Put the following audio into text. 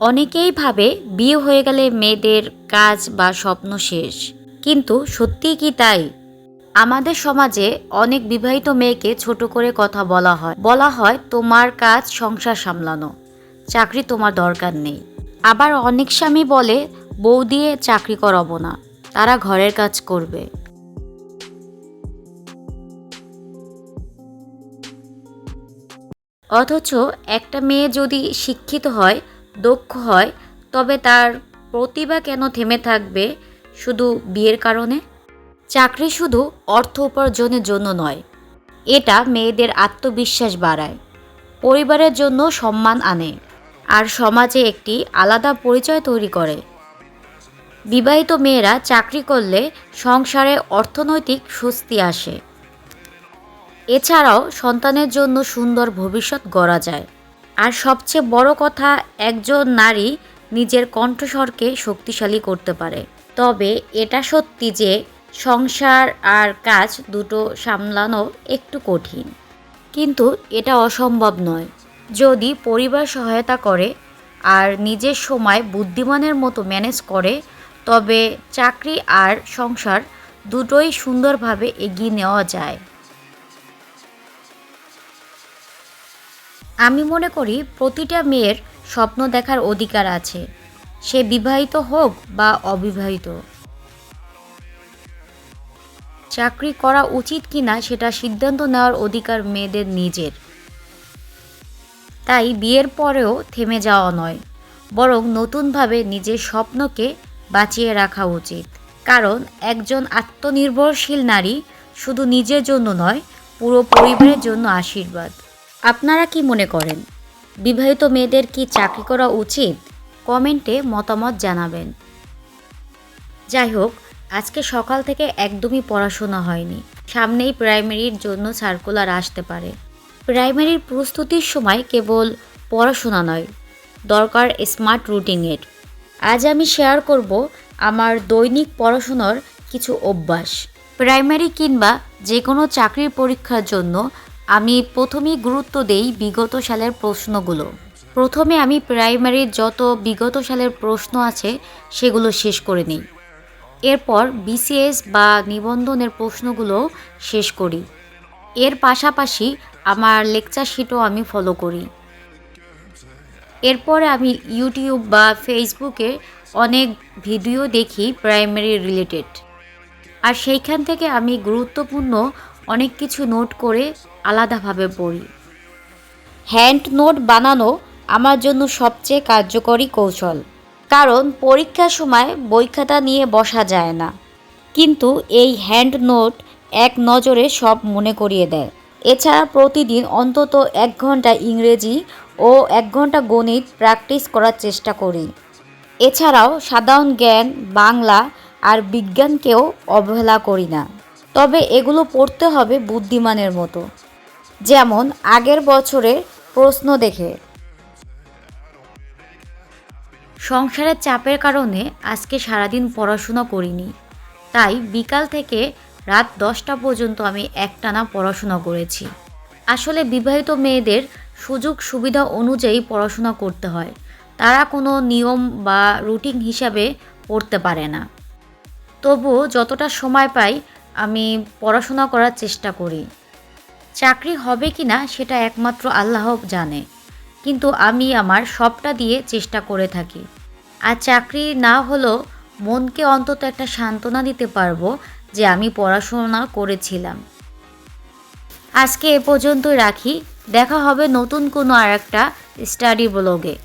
অনেকেই ভাবে বিয়ে হয়ে গেলে মেয়েদের কাজ বা স্বপ্ন শেষ। কিন্তু সত্যিই কি তাই? আমাদের সমাজে অনেক বিবাহিত মেয়েকে ছোট করে কথা বলা হয়। বলা হয়, তোমার কাজ সংসার সামলানো। চাকরি তোমার দরকার নেই। আবার অনেক স্বামী বলে, বউ দিয়ে চাকরি করাবো না। তারা ঘরের কাজ করবে। অথচ একটা মেয়ে যদি শিক্ষিত হয় দক্ষ হয়, তবে তার প্রতিভা কেন থেমে থাকবে শুধু বিয়ের কারণে? চাকরি শুধু অর্থ উপার্জনের জন্য নয়, এটা মেয়েদের আত্মবিশ্বাস বাড়ায়, পরিবারের জন্য সম্মান আনে, আর সমাজে একটি আলাদা পরিচয় তৈরি করে। বিবাহিত মেয়েরা চাকরি করলে সংসারে অর্থনৈতিক স্বস্তি আসে। এছাড়াও সন্তানের জন্য সুন্দর ভবিষ্যৎ গড়া যায়। আর সবচেয়ে বড় কথা, একজন নারী নিজের কণ্ঠস্বরকে শক্তিশালী করতে পারে। তবে এটা সত্যি যে সংসার আর কাজ দুটো সামলানো একটু কঠিন। কিন্তু এটা অসম্ভব নয়। যদি পরিবার সহায়তা করে আর নিজের সময় বুদ্ধিমানের মতো ম্যানেজ করে, তবে চাকরি আর সংসার দুটোই সুন্দরভাবে এগিয়ে নেওয়া যায়। আমি মনে করি প্রতিটা মেয়ের স্বপ্ন দেখার অধিকার আছে। সে বিবাহিত হোক বা অবিবাহিত। চাকরি করা উচিত কিনা সেটা সিদ্ধান্ত নেওয়ার অধিকার মেয়েদের নিজের। তাই বিয়ের পরেও থেমে যাওয়া নয়, বরং নতুনভাবে নিজের স্বপ্নকে বাঁচিয়ে রাখা উচিত। কারণ একজন আত্মনির্ভরশীল নারী শুধু নিজের জন্য নয়, পুরো পরিবারের জন্য আশীর্বাদ। আপনারা কি মনে করেন? বিবাহিত মেয়েদের কি চাকরি করা উচিত? কমেন্টে মতামত জানাবেন। যাই হোক, আজকে সকাল থেকে একদমই পড়াশোনা হয়নি। সামনেই প্রাইমারির জন্য সার্কুলার আসতে পারে। প্রাইমারির প্রস্তুতির সময় কেবল পড়াশোনা নয়, দরকার স্মার্ট রুটিনের। আজ আমি শেয়ার করব আমার দৈনিক পড়াশোনার কিছু অভ্যাস। প্রাইমারি কিংবা যে কোনো চাকরির পরীক্ষার জন্য আমি প্রথমেই গুরুত্ব দেই বিগত সালের প্রশ্নগুলো। প্রথমে আমি প্রাইমারির যত বিগত সালের প্রশ্ন আছে, সেগুলো শেষ করে নিই। এরপর বিসিএস বা নিবন্ধনের প্রশ্নগুলো শেষ করি। এর পাশাপাশি আমার লেকচার শিটও আমি ফলো করি। এরপরে আমি ইউটিউব বা ফেসবুকে অনেক ভিডিও দেখি প্রাইমারি রিলেটেড আর সেইখান থেকে আমি গুরুত্বপূর্ণ অনেক কিছু নোট করে আলাদাভাবে পড়ি। হ্যান্ড নোট বানানো আমার জন্য সবচেয়ে কার্যকরী কৌশল। কারণ পরীক্ষার সময় বই খাতা নিয়ে বসা যায় না। কিন্তু এই হ্যান্ড নোট এক নজরে সব মনে করিয়ে দেয়। এছাড়া প্রতিদিন অন্তত এক ঘণ্টা ইংরেজি ও এক ঘণ্টা গণিত প্র্যাকটিস করার চেষ্টা করি। এছাড়াও সাধারণ জ্ঞান, বাংলা আর বিজ্ঞানকেও অবহেলা করি না। তবে এগুলো পড়তে হবে বুদ্ধিমানের মতো। যেমন আগের বছরের প্রশ্ন দেখে। সংসারের চাপের কারণে আজকে সারাদিন পড়াশোনা করিনি। তাই বিকাল থেকে রাত দশটা পর্যন্ত আমি একটানা পড়াশোনা করেছি। আসলে বিবাহিত মেয়েদের সুযোগ সুবিধা অনুযায়ী পড়াশোনা করতে হয়। তারা কোনো নিয়ম বা রুটিন হিসাবে পড়তে পারে না। তবুও যতটা সময় পাই আমি পড়াশোনা করার চেষ্টা করি। চাকরি হবে কি না সেটা একমাত্র আল্লাহ জানে। কিন্তু আমি আমার সবটা দিয়ে চেষ্টা করে থাকি। আর চাকরি না হলেও মনকে অন্তত একটা সান্ত্বনা দিতে পারব যে আমি পড়াশোনা করেছিলাম। আজকে এ পর্যন্তই রাখি। দেখা হবে নতুন কোনো আর একটা স্টাডি ব্লগে।